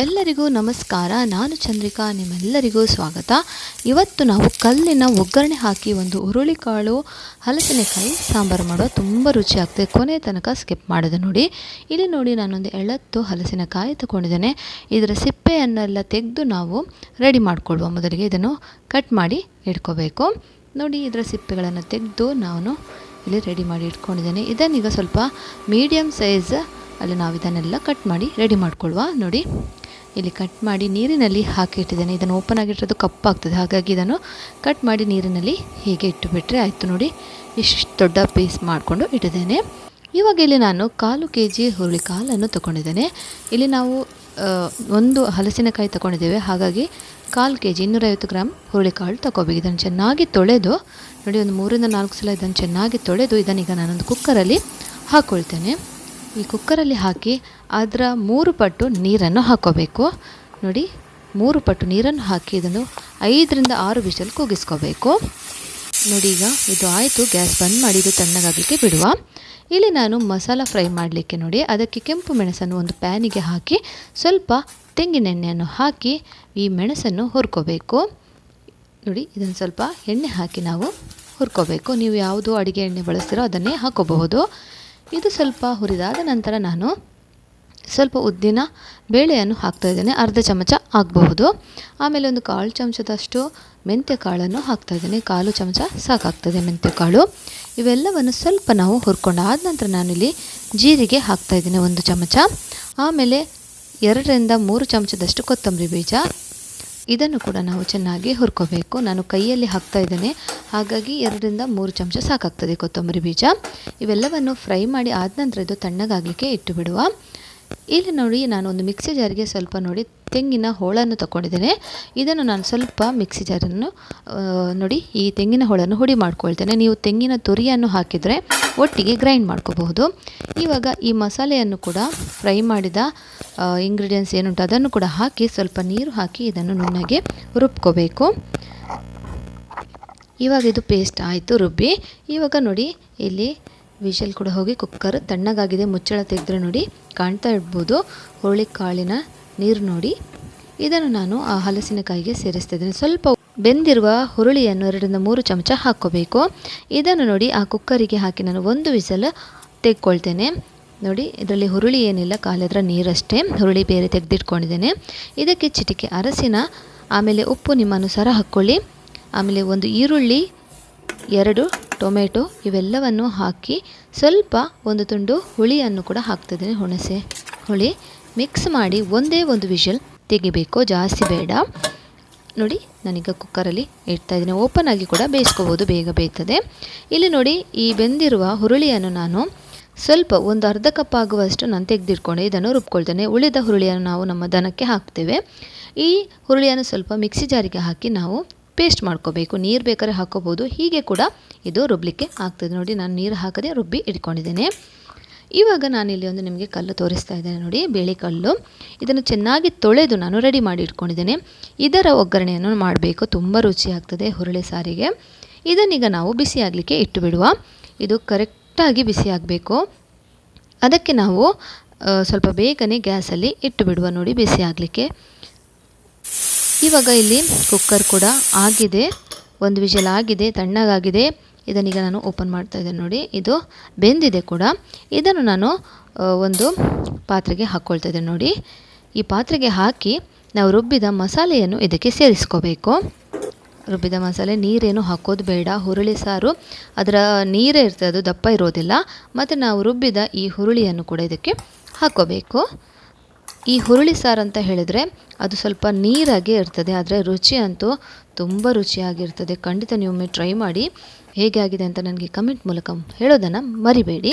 ಎಲ್ಲರಿಗೂ ನಮಸ್ಕಾರ. ನಾನು ಚಂದ್ರಿಕಾ. ನಿಮ್ಮೆಲ್ಲರಿಗೂ ಸ್ವಾಗತ. ಇವತ್ತು ನಾವು ಕಲ್ಲಿನ ಒಗ್ಗರಣೆ ಹಾಕಿ ಒಂದು ಹುರುಳಿಕಾಳು, ಹಲಸಿನಕಾಯಿ, ಸಾಂಬಾರು ಮಾಡೋ ತುಂಬ ರುಚಿಯಾಗ್ತದೆ ಕೊನೆ ತನಕ ಸ್ಕಿಪ್ ಮಾಡಿದೆ ನೋಡಿ. ಇಲ್ಲಿ ನೋಡಿ ನಾನೊಂದು ಎಳತ್ತು ಹಲಸಿನಕಾಯಿ ತಗೊಂಡಿದ್ದೇನೆ. ಇದರ ಸಿಪ್ಪೆಯನ್ನೆಲ್ಲ ತೆಗೆದು ನಾವು ರೆಡಿ ಮಾಡಿಕೊಳ್ಳುವ ಮೊದಲಿಗೆ ಇದನ್ನು ಕಟ್ ಮಾಡಿ ಇಟ್ಕೋಬೇಕು. ನೋಡಿ, ಇದರ ಸಿಪ್ಪೆಗಳನ್ನು ತೆಗೆದು ನಾನು ಇಲ್ಲಿ ರೆಡಿ ಮಾಡಿ ಇಟ್ಕೊಂಡಿದ್ದೇನೆ. ಇದನ್ನೀಗ ಸ್ವಲ್ಪ ಮೀಡಿಯಮ್ ಸೈಜ್ ಅಲ್ಲಿ ನಾವು ಇದನ್ನೆಲ್ಲ ಕಟ್ ಮಾಡಿ ರೆಡಿ ಮಾಡ್ಕೊಳ್ಳುವ. ನೋಡಿ. ಇಲ್ಲಿ ಕಟ್ ಮಾಡಿ ನೀರಿನಲ್ಲಿ ಹಾಕಿ ಇಟ್ಟಿದ್ದೇನೆ. ಇದನ್ನು ಓಪನ್ ಆಗಿಟ್ಟಿರೋದು ಕಪ್ಪಾಗ್ತದೆ. ಹಾಗಾಗಿ ಇದನ್ನು ಕಟ್ ಮಾಡಿ ನೀರಿನಲ್ಲಿ ಹೀಗೆ ಇಟ್ಟುಬಿಟ್ರೆ ಆಯಿತು ನೋಡಿ. ಇಷ್ಟು ದೊಡ್ಡ ಪೀಸ್ ಮಾಡಿಕೊಂಡು ಇಟ್ಟಿದ್ದೇನೆ. ಇವಾಗ ಇಲ್ಲಿ ನಾನು ಕಾಲು ಕೆ ಜಿ ಹುರುಳಿ ಕಾಲನ್ನು ತೊಗೊಂಡಿದ್ದೇನೆ. ಇಲ್ಲಿ ನಾವು ಒಂದು ಹಲಸಿನಕಾಯಿ ತಗೊಂಡಿದ್ದೇವೆ. ಹಾಗಾಗಿ ಕಾಲು ಕೆ ಜಿ ಇನ್ನೂರೈವತ್ತು ಗ್ರಾಮ್ ಹುರುಳಿಕಾಳು ತಗೋಬೇಕು. ಇದನ್ನು ಚೆನ್ನಾಗಿ ತೊಳೆದು, ನೋಡಿ ಒಂದು ಮೂರಿಂದ ನಾಲ್ಕು ಸಲ ಇದನ್ನು ಚೆನ್ನಾಗಿ ತೊಳೆದು ಇದನ್ನೀಗ ನಾನೊಂದು ಕುಕ್ಕರಲ್ಲಿ ಹಾಕ್ಕೊಳ್ತೇನೆ ಈ ಕುಕ್ಕರಲ್ಲಿ ಹಾಕಿ ಅದರ ಮೂರು ಪಟ್ಟು ನೀರನ್ನು ಹಾಕೋಬೇಕು. ನೋಡಿ, ಮೂರು ಪಟ್ಟು ನೀರನ್ನು ಹಾಕಿ ಇದನ್ನು ಐದರಿಂದ ಆರು ವಿಷಲ್ ಕೂಗಿಸ್ಕೋಬೇಕು. ನೋಡಿ ಈಗ ಇದು ಆಯಿತು, ಗ್ಯಾಸ್ ಬಂದ್ ಮಾಡಿ ಇದು ತಣ್ಣಗಾಗಲಿಕ್ಕೆ ಬಿಡುವ. ಇಲ್ಲಿ ನಾನು ಮಸಾಲ ಫ್ರೈ ಮಾಡಲಿಕ್ಕೆ ನೋಡಿ, ಅದಕ್ಕೆ ಕೆಂಪು ಮೆಣಸನ್ನು ಒಂದು ಪ್ಯಾನಿಗೆ ಹಾಕಿ, ಸ್ವಲ್ಪ ತೆಂಗಿನೆಣ್ಣೆಯನ್ನು ಹಾಕಿ ಈ ಮೆಣಸನ್ನು ಹುರ್ಕೋಬೇಕು. ನೋಡಿ, ಇದನ್ನು ಸ್ವಲ್ಪ ಎಣ್ಣೆ ಹಾಕಿ ನಾವು ಹುರ್ಕೋಬೇಕು. ನೀವು ಯಾವುದು ಅಡುಗೆ ಎಣ್ಣೆ ಬಳಸ್ತೀರೋ ಅದನ್ನೇ ಹಾಕೋಬಹುದು. ಇದು ಸ್ವಲ್ಪ ಹುರಿದಾದ ನಂತರ ನಾನು ಸ್ವಲ್ಪ ಉದ್ದಿನ ಬೇಳೆಯನ್ನು ಹಾಕ್ತಾ ಇದ್ದೇನೆ. ಅರ್ಧ ಚಮಚ ಆಗಬಹುದು. ಆಮೇಲೆ ಒಂದು ಕಾಲು ಚಮಚದಷ್ಟು ಮೆಂತ್ಯ ಕಾಳನ್ನು ಹಾಕ್ತಾ ಇದ್ದೇನೆ. ಕಾಲು ಚಮಚ ಸಾಕಾಗ್ತದೆ ಮೆಂತ್ಯ ಕಾಳು. ಇವೆಲ್ಲವನ್ನು ಸ್ವಲ್ಪ ನಾವು ಹುರ್ಕೊಂಡಾದ ನಂತರ ನಾನಿಲ್ಲಿ ಜೀರಿಗೆ ಹಾಕ್ತಾ ಇದ್ದೇನೆ ಒಂದು ಚಮಚ. ಆಮೇಲೆ ಎರಡರಿಂದ ಮೂರು ಚಮಚದಷ್ಟು ಕೊತ್ತಂಬರಿ ಬೀಜ. ಇದನ್ನು ಕೂಡ ನಾವು ಚೆನ್ನಾಗಿ ಹುರ್ಕೋಬೇಕು. ನಾನು ಕೈಯಲ್ಲಿ ಹಾಕ್ತಾ ಇದ್ದೇನೆ. ಹಾಗಾಗಿ ಎರಡರಿಂದ ಮೂರು ಚಮಚ ಸಾಕಾಗ್ತದೆ ಕೊತ್ತಂಬರಿ ಬೀಜ. ಇವೆಲ್ಲವನ್ನು ಫ್ರೈ ಮಾಡಿ ಆದ ನಂತರ ಇದು ತಣ್ಣಗಾಗಲಿಕ್ಕೆ ಇಟ್ಟು ಬಿಡುವ ಇಲ್ಲಿ ನೋಡಿ ನಾನು ಒಂದು ಮಿಕ್ಸಿ ಜಾರಿಗೆ ಸ್ವಲ್ಪ ನೋಡಿ ತೆಂಗಿನ ಹೋಳನ್ನು ತಗೊಂಡಿದ್ದೇನೆ ಇದನ್ನು ನಾನು ಸ್ವಲ್ಪ ಮಿಕ್ಸಿ ಜಾರನ್ನು ನೋಡಿ ಈ ತೆಂಗಿನ ಹೋಳನ್ನು ಹುಡಿ ಮಾಡ್ಕೊಳ್ತೇನೆ. ನೀವು ತೆಂಗಿನ ತುರಿಯನ್ನು ಹಾಕಿದರೆ ಒಟ್ಟಿಗೆ ಗ್ರೈಂಡ್ ಮಾಡ್ಕೋಬಹುದು. ಇವಾಗ ಈ ಮಸಾಲೆಯನ್ನು ಕೂಡ ಫ್ರೈ ಮಾಡಿದ ಇಂಗ್ರೀಡಿಯೆಂಟ್ಸ್ ಏನುಂಟು ಅದನ್ನು ಕೂಡ ಹಾಕಿ ಸ್ವಲ್ಪ ನೀರು ಹಾಕಿ ಇದನ್ನು ನುಣ್ಣಗೆ ರುಬ್ಕೋಬೇಕು. ಇವಾಗ ಇದು ಪೇಸ್ಟ್ ಆಯಿತು, ರುಬ್ಬಿ. ಇವಾಗ ನೋಡಿ, ಇಲ್ಲಿ ವಿಷಲ್ ಕೂಡ ಹೋಗಿ ಕುಕ್ಕರ್ ತಣ್ಣಗಾಗಿದೆ, ಮುಚ್ಚಳ ತೆಗೆದ್ರೆ ನೋಡಿ ಕಾಣ್ತಾ ಇರ್ಬೋದು. ಹುರುಳಿ ಕಾಳಿನ ನೀರು ನೋಡಿ. ಇದನ್ನು ನಾನು ಆ ಹಲಸಿನಕಾಯಿಗೆ ಸೇರಿಸ್ತಾಯಿದ್ದೇನೆ ಸ್ವಲ್ಪ ಬೆಂದಿರುವ ಹುರುಳಿಯನ್ನು ಎರಡರಿಂದ ಮೂರು ಚಮಚ ಹಾಕ್ಕೋಬೇಕು. ಇದನ್ನು ನೋಡಿ ಆ ಕುಕ್ಕರಿಗೆ ಹಾಕಿ ನಾನು ಒಂದು ವಿಸಲ್ ತೆಗೆದುಕೊಳ್ತೇನೆ ನೋಡಿ, ಇದರಲ್ಲಿ ಹುರುಳಿ ಏನಿಲ್ಲ, ಕಾಲದ್ರ ನೀರಷ್ಟೇ. ಹುರುಳಿ ಬೇರೆ ತೆಗೆದಿಟ್ಕೊಂಡಿದ್ದೇನೆ. ಇದಕ್ಕೆ ಚಿಟಿಕೆ ಅರಸಿನ, ಆಮೇಲೆ ಉಪ್ಪು ನಿಮ್ಮ ಅನುಸಾರ ಹಾಕ್ಕೊಳ್ಳಿ. ಆಮೇಲೆ ಒಂದು ಈರುಳ್ಳಿ ಎರಡು, ಟೊಮೆಟೊ ಇವೆಲ್ಲವನ್ನು ಹಾಕಿ ಸ್ವಲ್ಪ ಒಂದು ತುಂಡು ಹುಳಿಯನ್ನು ಕೂಡ ಹಾಕ್ತಿದ್ದೀನಿ ಹುಣಸೆ ಹುಳಿ. ಮಿಕ್ಸ್ ಮಾಡಿ ಒಂದೇ ಒಂದು ವಿಷಲ್ ತೆಗಿಬೇಕು, ಜಾಸ್ತಿ ಬೇಡ. ನೋಡಿ, ನಾನೀಗ ಕುಕ್ಕರಲ್ಲಿ ಇಡ್ತಾ ಇದ್ದೀನಿ. ಓಪನ್ ಆಗಿ ಕೂಡ ಬೇಯಿಸ್ಕೋಬೋದು, ಬೇಗ ಬೇಯ್ತದೆ. ಇಲ್ಲಿ ನೋಡಿ, ಈ ಬೆಂದಿರುವ ಹುರುಳಿಯನ್ನು ನಾನು ಸ್ವಲ್ಪ ಒಂದು ಅರ್ಧ ಕಪ್ ಆಗುವಷ್ಟು ನಾನು ತೆಗೆದಿಟ್ಕೊಂಡು ಇದನ್ನು ರುಬ್ಕೊಳ್ತೇನೆ. ಉಳಿದ ಹುರುಳಿಯನ್ನು ನಾವು ನಮ್ಮ ದನಕ್ಕೆ ಹಾಕ್ತೇವೆ. ಈ ಹುರುಳಿಯನ್ನು ಸ್ವಲ್ಪ ಮಿಕ್ಸಿ ಜಾರಿಗೆ ಹಾಕಿ ನಾವು ಪೇಸ್ಟ್ ಮಾಡ್ಕೋಬೇಕು. ನೀರು ಬೇಕಾದ್ರೆ ಹಾಕೋಬೋದು. ಹೀಗೆ ಕೂಡ ಇದು ರುಬ್ಲಿಕ್ಕೆ ಆಗ್ತದೆ. ನೋಡಿ, ನಾನು ನೀರು ಹಾಕದೆ ರುಬ್ಬಿ ಇಟ್ಕೊಂಡಿದ್ದೇನೆ. ಇವಾಗ ನಾನಿಲ್ಲಿ ಒಂದು ನಿಮಗೆ ಕಲ್ಲು ತೋರಿಸ್ತಾ ಇದ್ದೇನೆ. ನೋಡಿ, ಬೇಳೆ ಕಲ್ಲು. ಇದನ್ನು ಚೆನ್ನಾಗಿ ತೊಳೆದು ನಾನು ರೆಡಿ ಮಾಡಿ ಇಟ್ಕೊಂಡಿದ್ದೇನೆ. ಇದರ ಒಗ್ಗರಣೆಯನ್ನು ಮಾಡಬೇಕು. ತುಂಬ ರುಚಿಯಾಗ್ತದೆ ಹುರುಳಿ ಸಾರಿಗೆ. ಇದನ್ನೀಗ ನಾವು ಬಿಸಿ ಆಗಲಿಕ್ಕೆ ಇಟ್ಟು ಬಿಡುವ ಇದು ಕರೆಕ್ಟಾಗಿ ಬಿಸಿ ಆಗಬೇಕು. ಅದಕ್ಕೆ ನಾವು ಸ್ವಲ್ಪ ಬೇಗನೆ ಗ್ಯಾಸಲ್ಲಿ ಇಟ್ಟು ಬಿಡುವ ನೋಡಿ, ಬಿಸಿ ಆಗಲಿಕ್ಕೆ. ಇವಾಗ ಇಲ್ಲಿ ಕುಕ್ಕರ್ ಕೂಡ ಆಗಿದೆ. ಒಂದು ವಿಷಲ್ ಆಗಿದೆ, ತಣ್ಣಗಾಗಿದೆ. ಇದನ್ನೀಗ ನಾನು ಓಪನ್ ಮಾಡ್ತಾ ಇದ್ದೇನೆ ನೋಡಿ. ಇದು ಬೆಂದಿದೆ ಕೂಡ. ಇದನ್ನು ನಾನು ಒಂದು ಪಾತ್ರೆಗೆ ಹಾಕ್ಕೊಳ್ತಾ ಇದ್ದೇನೆ ನೋಡಿ. ಈ ಪಾತ್ರೆಗೆ ಹಾಕಿ ನಾವು ರುಬ್ಬಿದ ಮಸಾಲೆಯನ್ನು ಇದಕ್ಕೆ ಸೇರಿಸ್ಕೋಬೇಕು. ರುಬ್ಬಿದ ಮಸಾಲೆ, ನೀರೇನು ಹಾಕೋದು ಬೇಡ. ಹುರುಳಿ ಸಾರು, ಅದರ ನೀರೇ ಇರ್ತದೆ, ಅದು ದಪ್ಪ ಇರೋದಿಲ್ಲ. ಮತ್ತು ನಾವು ರುಬ್ಬಿದ ಈ ಹುರುಳಿಯನ್ನು ಕೂಡ ಇದಕ್ಕೆ ಹಾಕ್ಕೋಬೇಕು ಈ ಹುರುಳಿ ಸಾರು ಅಂತ ಹೇಳಿದರೆ ಅದು ಸ್ವಲ್ಪ ನೀರಾಗೇ ಇರ್ತದೆ, ಆದರೆ ರುಚಿ ಅಂತೂ ತುಂಬ ರುಚಿಯಾಗಿರ್ತದೆ. ಖಂಡಿತ ನೀವೊಮ್ಮೆ ಟ್ರೈ ಮಾಡಿ ಹೇಗೆ ಆಗಿದೆ ಅಂತ ನನಗೆ ಕಮೆಂಟ್ ಮೂಲಕ ಹೇಳೋದನ್ನು ಮರಿಬೇಡಿ.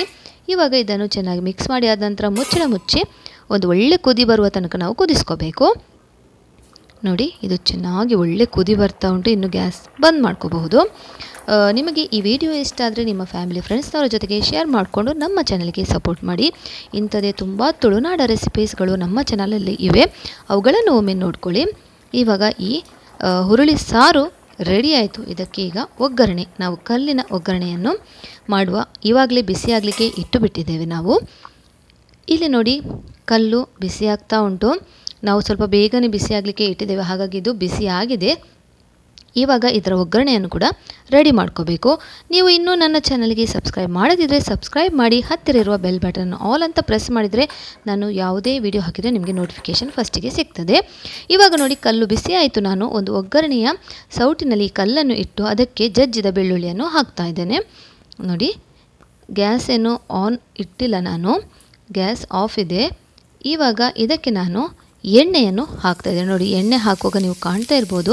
ಇವಾಗ ಇದನ್ನು ಚೆನ್ನಾಗಿ ಮಿಕ್ಸ್ ಮಾಡಿ ಆದ ನಂತರ ಮುಚ್ಚಳ ಮುಚ್ಚಿ ಒಂದು ಒಳ್ಳೆ ಕುದಿ ಬರುವ ತನಕ ನಾವು ಕುದಿಸ್ಕೋಬೇಕು. ನೋಡಿ, ಇದು ಚೆನ್ನಾಗಿ ಒಳ್ಳೆ ಕುದಿ ಬರ್ತಾ ಉಂಟು, ಇನ್ನು ಗ್ಯಾಸ್ ಬಂದ್ ಮಾಡ್ಕೋಬಹುದು. ನಿಮಗೆ ಈ ವಿಡಿಯೋ ಇಷ್ಟ ಆದರೆ ನಿಮ್ಮ ಫ್ಯಾಮಿಲಿ ಫ್ರೆಂಡ್ಸ್ನವರ ಜೊತೆಗೆ ಶೇರ್ ಮಾಡಿಕೊಂಡು ನಮ್ಮ ಚಾನಲ್ಗೆ ಸಪೋರ್ಟ್ ಮಾಡಿ. ಇಂಥದೇ ತುಂಬ ತುಳುನಾಡ ರೆಸಿಪೀಸ್ಗಳು ನಮ್ಮ ಚಾನಲಲ್ಲಿ ಇವೆ. ಅವುಗಳನ್ನು ಒಮ್ಮೆ ನೋಡ್ಕೊಳ್ಳಿ. ಇವಾಗ ಈ ಹುರುಳಿ ಸಾರು ರೆಡಿ ಆಯಿತು. ಇದಕ್ಕೆ ಈಗ ಒಗ್ಗರಣೆ. ನಾವು ಕಲ್ಲಿನ ಒಗ್ಗರಣೆಯನ್ನು ಮಾಡುವ ಇವಾಗಲೇ ಬಿಸಿ ಆಗಲಿಕ್ಕೆ ಇಟ್ಟು ಬಿಟ್ಟಿದ್ದೇವೆ ನಾವು. ಇಲ್ಲಿ ನೋಡಿ, ಕಲ್ಲು ಬಿಸಿ ಆಗ್ತಾ ಉಂಟು. ನಾವು ಸ್ವಲ್ಪ ಬೇಗನೆ ಬಿಸಿ ಆಗಲಿಕ್ಕೆ ಇಟ್ಟಿದ್ದೇವೆ. ಹಾಗಾಗಿ ಇದು ಬಿಸಿಯಾಗಿದೆ ಇವಾಗ ಇದರ ಒಗ್ಗರಣೆಯನ್ನು ಕೂಡ ರೆಡಿ ಮಾಡ್ಕೋಬೇಕು. ನೀವು ಇನ್ನೂ ನನ್ನ ಚಾನಲ್ಗೆ ಸಬ್ಸ್ಕ್ರೈಬ್ ಮಾಡದಿದ್ದರೆ ಸಬ್ಸ್ಕ್ರೈಬ್ ಮಾಡಿ, ಹತ್ತಿರ ಇರುವ ಬೆಲ್ ಬಟನ್ ಆಲ್ ಅಂತ ಪ್ರೆಸ್ ಮಾಡಿದರೆ ನಾನು ಯಾವುದೇ ವಿಡಿಯೋ ಹಾಕಿದರೆ ನಿಮಗೆ ನೋಟಿಫಿಕೇಷನ್ ಫಸ್ಟಿಗೆ ಸಿಗ್ತದೆ. ಇವಾಗ ನೋಡಿ ಕಲ್ಲು ಬಿಸಿ ಆಯಿತು. ನಾನು ಒಂದು ಒಗ್ಗರಣೆಯ ಸೌಟಿನಲ್ಲಿ ಕಲ್ಲನ್ನು ಇಟ್ಟು ಅದಕ್ಕೆ ಜಜ್ಜಿದ ಬೆಳ್ಳುಳ್ಳಿಯನ್ನು ಹಾಕ್ತಾ ಇದ್ದೇನೆ. ನೋಡಿ, ಗ್ಯಾಸ್ ಏನು ಆನ್ ಇಟ್ಟಿಲ್ಲ ನಾನು. ಗ್ಯಾಸ್ ಆಫ್ ಇದೆ. ಇವಾಗ ಇದಕ್ಕೆ ನಾನು ಎಣ್ಣೆಯನ್ನು ಹಾಕ್ತಾ ಇದ್ದೇನೆ. ನೋಡಿ, ಎಣ್ಣೆ ಹಾಕುವಾಗ ನೀವು ಕಾಣ್ತಾ ಇರ್ಬೋದು.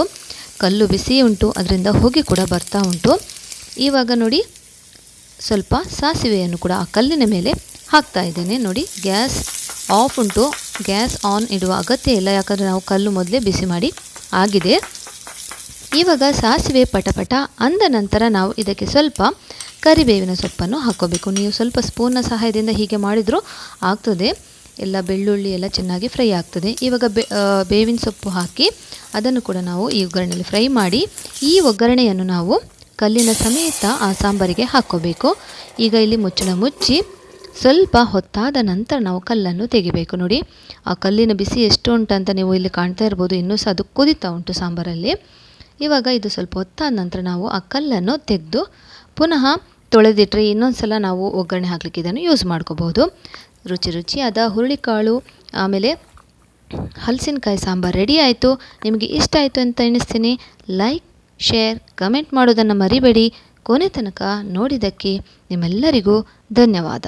ಕಲ್ಲು ಬಿಸಿ ಉಂಟು, ಅದರಿಂದ ಹೋಗಿ ಕೂಡ ಬರ್ತಾ ಉಂಟು. ಇವಾಗ ನೋಡಿ, ಸ್ವಲ್ಪ ಸಾಸಿವೆಯನ್ನು ಕೂಡ ಆ ಕಲ್ಲಿನ ಮೇಲೆ ಹಾಕ್ತಾ ಇದ್ದೇನೆ. ನೋಡಿ, ಗ್ಯಾಸ್ ಆಫ್ ಉಂಟು. ಗ್ಯಾಸ್ ಆನ್ ಇಡುವ ಅಗತ್ಯ ಇಲ್ಲ, ಯಾಕಂದರೆ ನಾವು ಕಲ್ಲು ಮೊದಲೇ ಬಿಸಿ ಮಾಡಿ ಆಗಿದೆ. ಇವಾಗ ಸಾಸಿವೆ ಪಟಪಟ ಅಂದ ನಂತರ ನಾವು ಇದಕ್ಕೆ ಸ್ವಲ್ಪ ಕರಿಬೇವಿನ ಸೊಪ್ಪನ್ನು ಹಾಕ್ಕೋಬೇಕು. ನೀವು ಸ್ವಲ್ಪ ಸ್ಪೂನ್ನ ಸಹಾಯದಿಂದ ಹೀಗೆ ಮಾಡಿದರೂ ಆಗ್ತದೆ. ಎಲ್ಲ ಬೆಳ್ಳುಳ್ಳಿ ಎಲ್ಲ ಚೆನ್ನಾಗಿ ಫ್ರೈ ಆಗ್ತದೆ. ಇವಾಗ ಬೇವಿನ ಸೊಪ್ಪು ಹಾಕಿ ಅದನ್ನು ಕೂಡ ನಾವು ಈ ಒಗ್ಗರಣೆಯಲ್ಲಿ ಫ್ರೈ ಮಾಡಿ, ಈ ಒಗ್ಗರಣೆಯನ್ನು ನಾವು ಕಲ್ಲಿನ ಸಮೇತ ಆ ಸಾಂಬಾರಿಗೆ ಹಾಕ್ಕೋಬೇಕು. ಈಗ ಇಲ್ಲಿ ಮುಚ್ಚಳ ಮುಚ್ಚಿ ಸ್ವಲ್ಪ ಹೊತ್ತಾದ ನಂತರ ನಾವು ಕಲ್ಲನ್ನು ತೆಗಿಬೇಕು. ನೋಡಿ, ಆ ಕಲ್ಲಿನ ಬಿಸಿ ಎಷ್ಟು ಉಂಟಂತ ನೀವು ಇಲ್ಲಿ ಕಾಣ್ತಾ ಇರ್ಬೋದು. ಇನ್ನೂ ಸಹ ಅದು ಕುದೀತಾ ಉಂಟು ಸಾಂಬಾರಲ್ಲಿ. ಇವಾಗ ಇದು ಸ್ವಲ್ಪ ಹೊತ್ತಾದ ನಂತರ ನಾವು ಆ ಕಲ್ಲನ್ನು ತೆಗೆದು ಪುನಃ ತೊಳೆದಿಟ್ಟರೆ ಇನ್ನೊಂದು ಸಲ ನಾವು ಒಗ್ಗರಣೆ ಹಾಕಲಿಕ್ಕೆ ಇದನ್ನು ಯೂಸ್ ಮಾಡ್ಕೋಬಹುದು. ರುಚಿ ರುಚಿಯಾದ ಹುರುಳಿಕಾಳು, ಆಮೇಲೆ ಹಲಸಿನಕಾಯಿ ಸಾಂಬಾರು ರೆಡಿ ಆಯಿತು. ನಿಮಗೆ ಇಷ್ಟ ಆಯಿತು ಅಂತ ಎಣಿಸ್ತೀನಿ. ಲೈಕ್ ಶೇರ್ ಕಮೆಂಟ್ ಮಾಡೋದನ್ನು ಮರಿಬೇಡಿ. ಕೊನೆ ತನಕ ನೋಡಿದ್ದಕ್ಕೆ ನಿಮ್ಮೆಲ್ಲರಿಗೂ ಧನ್ಯವಾದ.